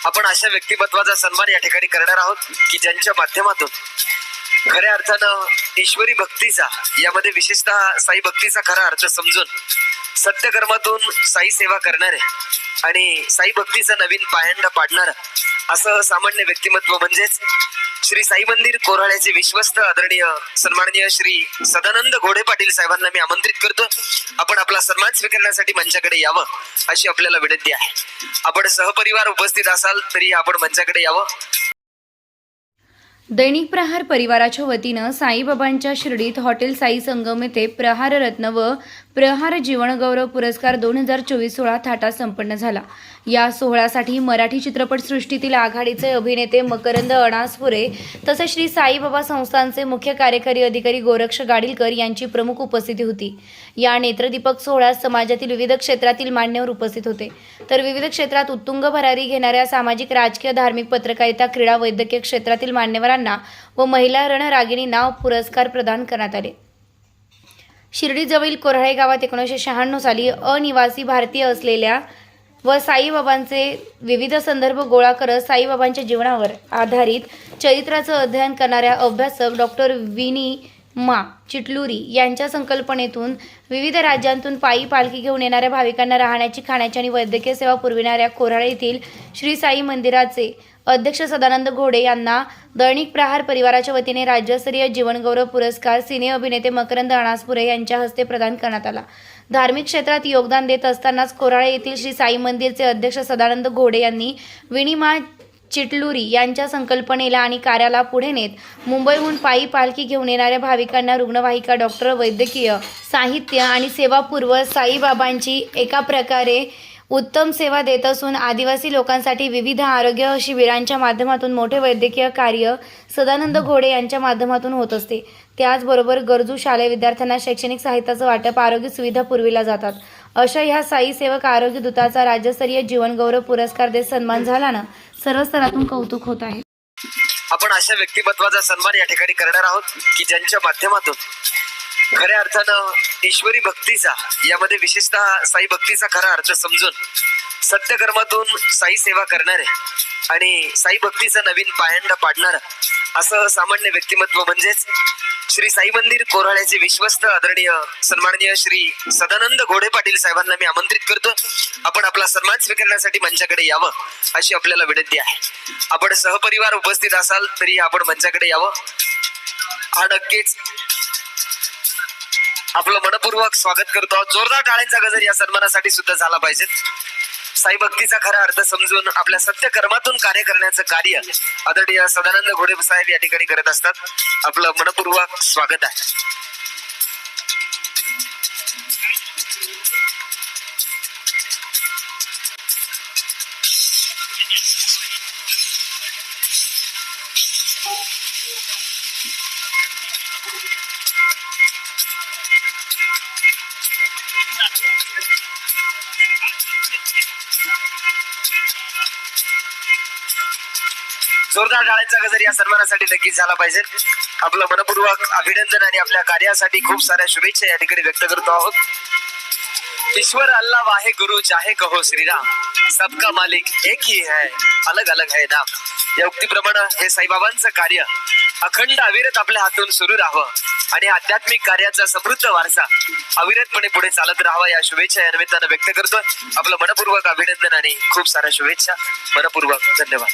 आपण अशा व्यक्तिमत्वाचा सन्मान या ठिकाणी करणार आहोत की ज्यांच्या माध्यमातून खऱ्या अर्थानं ईश्वरी भक्तीचा यामध्ये विशेषतः साई भक्तीचा खरा अर्थ समजून सत्यकर्मातून साई सेवा करणारे आणि साई भक्तीचा नवीन पायंडा पाडणार असं सामान्य व्यक्तिमत्व म्हणजेच श्री साई मंदिर कोराळ्याचे विश्वस्त आदरणीय सन्माननीय श्री सदानंद घोडे पाटील साहेबांना मी आमंत्रित करतो. आपण आपला सन्मान स्वीकारण्यासाठी मंचाकडे यावं अशी आपल्याला विनंती आहे. आपण सहपरिवार उपस्थित असाल तरी आपण मंचाकडे यावं. दैनिक प्रहार परिवाराच्या वतीनं साईबाबांच्या शिर्डीत हॉटेल साई संगम येथे प्रहार रत्न व प्रहार जीवनगौरव पुरस्कार दोन हजार चोवीस सोळा थाटा संपन्न झाला. या सोहळ्यासाठी मराठी चित्रपटसृष्टीतील आघाडीचे अभिनेते मकरंद अणासपुरे तसेच श्री साईबाबा संस्थांचे मुख्य कार्यकारी अधिकारी गोरक्ष गाडीलकर यांची प्रमुख उपस्थिती होती. या नेत्रदीपक सोहळ्यात समाजातील विविध क्षेत्रातील मान्यवर उपस्थित होते. तर विविध क्षेत्रात उत्तुंग भरारी घेणाऱ्या सामाजिक राजकीय धार्मिक पत्रकारिता क्रीडा वैद्यकीय क्षेत्रातील मान्यवरांना व महिला रणरागिणींना पुरस्कार प्रदान करण्यात आले. शिर्डीजवळील कोराळे गावात एकोणीसशे शहाण्णव साली अनिवासी भारतीय असलेल्या व साईबाबांचे विविध संदर्भ गोळा करत साईबाबांच्या जीवनावर आधारित चरित्राचं अध्ययन करणाऱ्या अभ्यासक डॉक्टर विनी मा चिटलुरी यांच्या संकल्पनेतून विविध राज्यांतून पायी पालखी घेऊन येणाऱ्या भाविकांना राहण्याची खाण्याची आणि वैद्यकीय सेवा पुरविणाऱ्या कोराळे येथील श्री साई मंदिराचे अध्यक्ष सदानंद घोडे यांना दैनिक प्रहार परिवाराच्या वतीने राज्यस्तरीय जीवनगौरव पुरस्कार सिने अभिनेते मकरंद अणासपुरे यांच्या हस्ते प्रदान करण्यात आला. धार्मिक क्षेत्रात योगदान देत असतानाच कोराळे येथील श्री साई मंदिरचे अध्यक्ष सदानंद घोडे यांनी विनिमा चिटलुरी यांच्या संकल्पनेला आणि कार्याला पुढे नेत मुंबईहून पायी पालखी घेऊन येणाऱ्या भाविकांना रुग्णवाहिका डॉक्टर वैद्यकीय साहित्य आणि सेवापूर्व साईबाबांची एका प्रकारे उत्तम सेवा देत असून आदिवासी लोकांसाठी विविध आरोग्य शिबिरांच्या माध्यमातून मोठे वैद्यकीय कार्य सदानंद घोडे यांच्या माध्यमातून होत असते. त्याचबरोबर गरजू शालेय विद्यार्थ्यांना शैक्षणिक साहित्याचं वाटप आरोग्य सुविधा पुरविल्या जातात. अशा ह्या साई सेवक आरोग्य दूताचा राज्यस्तरीय जीवनगौरव पुरस्कार देत सन्मान झाल्यानं सर्व स्तरातून कौतुक होत आहे. आपण अशा व्यक्तिमत्वाचा सन्मान या ठिकाणी करणार आहोत की ज्यांच्या माध्यमातून खऱ्या अर्थानं ईश्वरी भक्तीचा यामध्ये विशेषतः साई भक्तीचा खरा अर्थ समजून सत्यकर्मातून साई सेवा करणारे आणि साई भक्तीचा नवीन पायंडा पाडणार असं सामान्य व्यक्तिमत्व म्हणजेच श्री साई मंदिर कोराळ्याचे विश्वस्त आदरणीय सन्माननीय श्री सदानंद घोडे पाटील साहेबांना मी आमंत्रित करतो. आपण आपला सन्मान स्वीकारण्यासाठी मंचाकडे यावं अशी आपल्याला विनंती आहे. आपण सहपरिवार उपस्थित असाल तरी आपण मंचाकडे यावं. हा नक्कीच आपलं मनपूर्वक स्वागत करतो आहोत. जोरदार टाळ्यांचा गजर या सन्मानासाठी सुद्धा झाला पाहिजे. साई भक्तीचा खरा अर्थ समजून आपल्या सत्य कर्मातून कार्य करण्याचं कार्य आदरणीय सदानंद घोडे साहेब या ठिकाणी करत असतात. आपलं मनपूर्वक स्वागत आहे. जोरदार टाळ्यांचा गजर या सन्मानासाठी नक्कीच झाला पाहिजे. आपलं मनपूर्वक अभिनंदन आणि आपल्या कार्यासाठी खूप साऱ्या शुभेच्छा या ठिकाणी व्यक्त करतो आहोत. ईश्वर अल्लाह वाहे गुरु चाहे कहो श्रीराम. सबका मालिक एक ही है अलग अलग है नाम. या उक्तीप्रमाणे हे साईबाबांचं कार्य अखंड अविरत आपल्या हातून सुरू राहावं आणि आध्यात्मिक कार्याचा समृद्ध वारसा अविरतपणे पुढे चालत राहावा या शुभेच्छा या निमित्तानं व्यक्त करतोय. आपलं मनपूर्वक अभिनंदन आणि खूप साऱ्या शुभेच्छा. मनपूर्वक धन्यवाद.